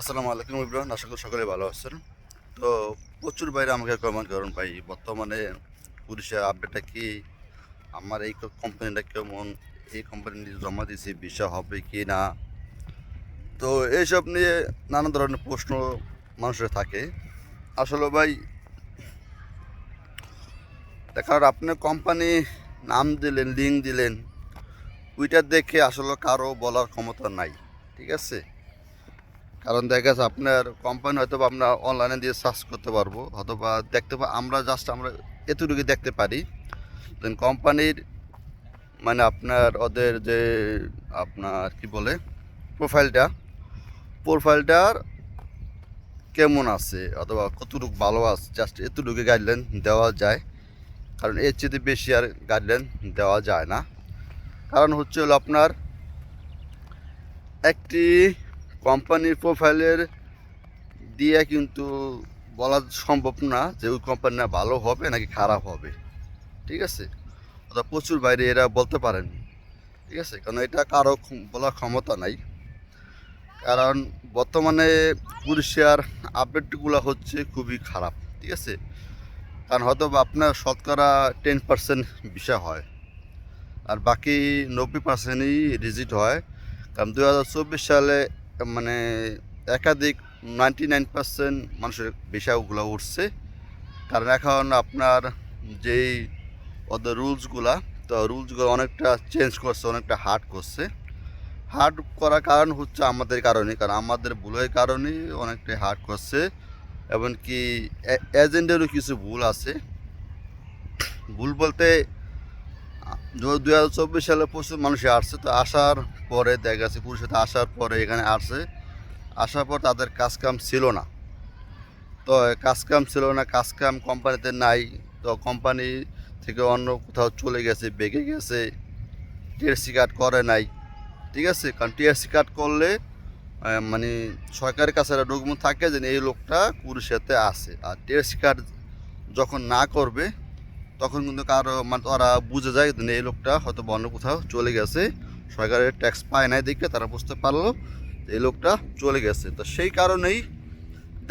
আসসালামু আলাইকুম ইব্রাহিম, আশা করি সকলে ভালো আছেন। তো প্রচুর বাইরে আমাকে কমেন্ট করেন, ভাই, বর্তমানে পুলিশের আপডেটটা কি? আমার এই কোম্পানিটা কেমন? এই কোম্পানি জমা দিয়েছি, বিষয় হবে কি না? তো এইসব নিয়ে নানা ধরনের প্রশ্ন মানুষের থাকে। আসলে ভাই কারণ, আপনি কোম্পানি নাম দিলেন লিঙ্ক দিলেন, ওইটা দেখে আসলে কারও বলার ক্ষমতা নাই, ঠিক আছে? কারণ দেখা গেছে আপনার কোম্পানি হয়তো বা আমরা অনলাইনে দিয়ে সার্চ করতে পারব অথবা দেখতে পা আমরা জাস্ট আমরা এতটুকু দেখতে পারি। দেন কোম্পানির মানে আপনার ওদের যে আপনার কি বলে প্রোফাইলটা প্রোফাইলটার কেমন আছে, অথবা কতটুকু ভালো আছে জাস্ট এতটুকু গাইডলাইন দেওয়া যায়। কারণ এর চেয়ে বেশি আর গাইডলাইন দেওয়া যায় না। কারণ হচ্ছে হলো আপনার একটি কোম্পানির প্রোফাইলের দিয়ে কিন্তু বলা সম্ভব না যে ওই কোম্পানিটা ভালো হবে নাকি খারাপ হবে। ঠিক আছে? অর্থাৎ প্রচুর বাইরে এরা বলতে পারেন। ঠিক আছে? কারণ এটা কারও বলার ক্ষমতা নাই। কারণ বর্তমানে পুলিশের আপডেটগুলো হচ্ছে খুবই খারাপ। ঠিক আছে? কারণ হয়তো আপনার শতকরা টেন পার্সেন্ট বিষয় হয়। আর বাকি নব্বই পার্সেন্টই রিজিট হয়। কারণ দু হাজার চব্বিশ সালে মানে একাধিক নাইনটি নাইন পার্সেন্ট মানুষের বিষয়গুলো উঠছে। কারণ এখন আপনার যেই ওদের রুলসগুলা, তো রুলসগুলো অনেকটা চেঞ্জ করছে, অনেকটা হার্ড করছে। হার্ড করার কারণ হচ্ছে আমাদের কারণে, কারণ আমাদের ভুলের কারণে অনেকটা হার্ড করছে। এমনকি এজেন্টেরও কিছু ভুল আছে। ভুল বলতে দু হাজার চব্বিশ সালে প্রচুর মানুষ আসছে, তো আসার পরে দেখা গেছে পুরুষের আসার পরে এখানে আসছে। আসার পর তাদের কাজ কাম ছিল না। তো কাজ কাম ছিল না কাজ কাম কোম্পানিতে নাই। তো কোম্পানি থেকে অন্য কোথাও চলে গেছে বেগে গেছে। টিএসসি কার্ড করে নাই। ঠিক আছে? কারণ টিএসসি কার্ড করলে মানে সরকারের কাছে একটা ডকুমেন্ট থাকে যে এই লোকটা পুরুষেতে আছে। আর টিএসসি কার্ড যখন না করবে তখন কিন্তু কারও মানে ওরা বুঝে যায় যে এই লোকটা হয়তো অন্য কোথাও চলে গেছে। সরকারের ট্যাক্স পায় নাই দেখে তারা বুঝতে পারল এই লোকটা চলে গেছে। তো সেই কারণেই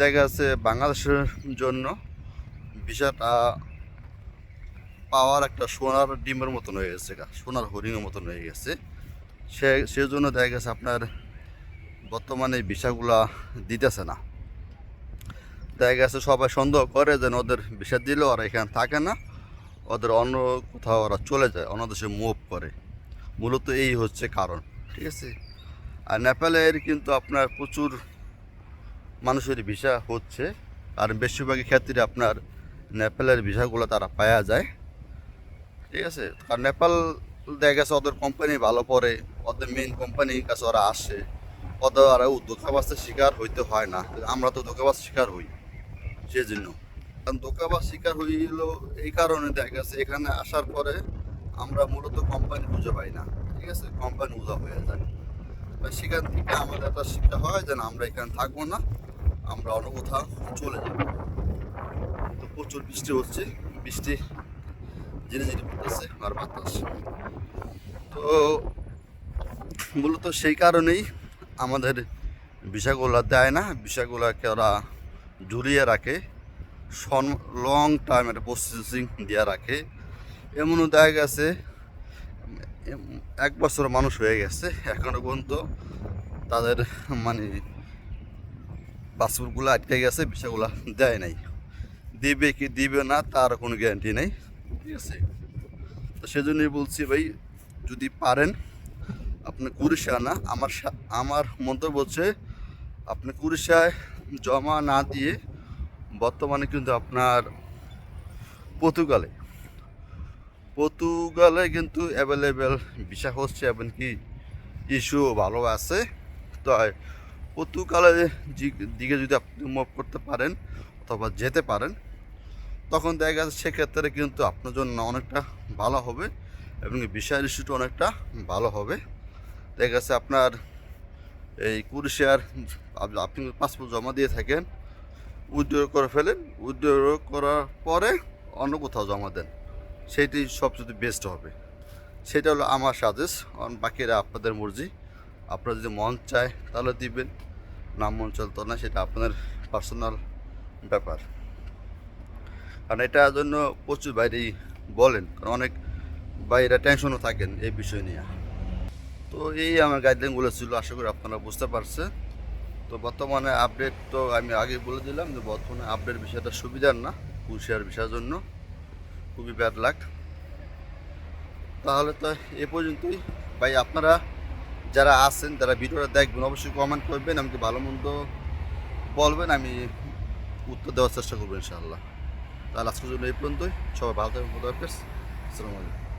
দেখা যাচ্ছে বাংলাদেশের জন্য বিষয়টা পাওয়ার একটা সোনার ডিমের মতন হয়ে গেছে সোনার হরিণের মতন হয়ে গেছে। সে, সেজন্য দেখা গেছে আপনার বর্তমানে বিষয়গুলা দিতেছে না। দেখা গেছে সবাই সন্দেহ করে যেন ওদের বিষয় দিলে ওরা এখানে থাকে না। ওদের অন্য কোথাও ওরা চলে যায় অন্য দেশে মুভ করে। মূলত এই হচ্ছে কারণ, ঠিক আছে? আর নেপালের কিন্তু আপনার প্রচুর মানুষের ভিসা হচ্ছে আর বেশিরভাগই ক্ষেত্রে আপনার নেপালের ভিসাগুলো তারা পাওয়া যায়, ঠিক আছে? কারণ নেপাল দেখা গেছে ওদের কোম্পানি ভালো পড়ে, ওদের মেইন কোম্পানির কাছে ওরা আসে, ওদের আর ধোকাবাসের শিকার হইতে হয় না। আমরা তো ধোকাবাস শিকার হই সেই জন্য কারণ ধোকাবাস শিকার হইল এই কারণে দেখা গেছে, এখানে আসার পরে আমরা মূলত কোম্পানি খুঁজে পাই না, ঠিক আছে? কোম্পানি উজা হয়ে যায়। বা সেখান থেকে আমাদের একটা শিক্ষা হয় যে আমরা এখানে থাকব না, আমরা অন্য কোথাও চলে যাব। তো প্রচুর বৃষ্টি হচ্ছে, বৃষ্টি ধীরে ধীরে পড়তেছে, আর বাতাস। তো মূলত সেই কারণেই আমাদের বিষয়গুলো দেয় না, বিষয়গুলোকে ওরা ঝুলিয়ে রাখে। লং টাইম একটা প্রসেসিং দিয়ে রাখে। এমনও দেখা গেছে এক বছর মানুষ হয়ে গেছে এখনও পর্যন্ত। তাদের মানে পাসপোর্টগুলো আটকে গেছে, বিষয়গুলো দেয় নাই। দিবে কি দিবে না, তার কোনো গ্যারান্টি নেই, ঠিক আছে? তো সেজন্যই বলছি ভাই, যদি পারেন, আপনি কুড়িশা না, আমার আমার মন্তব্য হচ্ছে, আপনি কুড়িশায় জমা না দিয়ে বর্তমানে কিন্তু আপনার পর্তুগালে। পর্তুগালে কিন্তু অ্যাভেলেবেল ভিসা হচ্ছে এমনকি ইস্যু ভালো আছে। তো পর্তুগালের দিকে যদি আপনি মুভ করতে পারেন অথবা যেতে পারেন, তখন দেখা গেছে সেক্ষেত্রে কিন্তু আপনার জন্য অনেকটা ভালো হবে এবং বিষয়ের ইস্যুটা অনেকটা ভালো হবে। দেখা গেছে আপনার এই কুড়িশিয়ার আপনি পাসপোর্ট জমা দিয়ে থাকেন উইথড্র করে ফেলেন। উইথড্র করার পরে অন্য কোথাও জমা দেন। সেইটি সবচেয়ে বেস্ট হবে। সেটা হলো আমার সাজেস্ট বাকিরা আপনাদের মর্জি। আপনারা যদি মন চায় তাহলে দিবেন। নাম মন চলতো না, সেটা আপনার পার্সোনাল ব্যাপার। কারণ এটার জন্য প্রচুর বাইরেই বলেন। কারণ অনেক বাইরে টেনশনও থাকেন এই বিষয় নিয়ে। তো এই আমার গাইডলাইনগুলো ছিল। আশা করি আপনারা বুঝতে পারছে তো বর্তমানে আপডেট তো আমি আগে বলে দিলাম যে বর্তমানে আপডেট বিষয়টা সুবিধার না কুশিয়ার বিষয়ের জন্য। খুবই ব্যাড লাগ তাহলে তো এ পর্যন্তই। ভাই, আপনারা যারা আছেন যারা ভিডিওটা দেখবেন, অবশ্যই কমেন্ট করবেন, আমাকে ভালো মন্দ বলবেন, আমি উত্তর দেওয়ার চেষ্টা করব ইনশাআল্লাহ। তাহলে আজকের জন্য এই পর্যন্তই। সবাই ভালো থাকবেন আসসালামু আলাইকুম।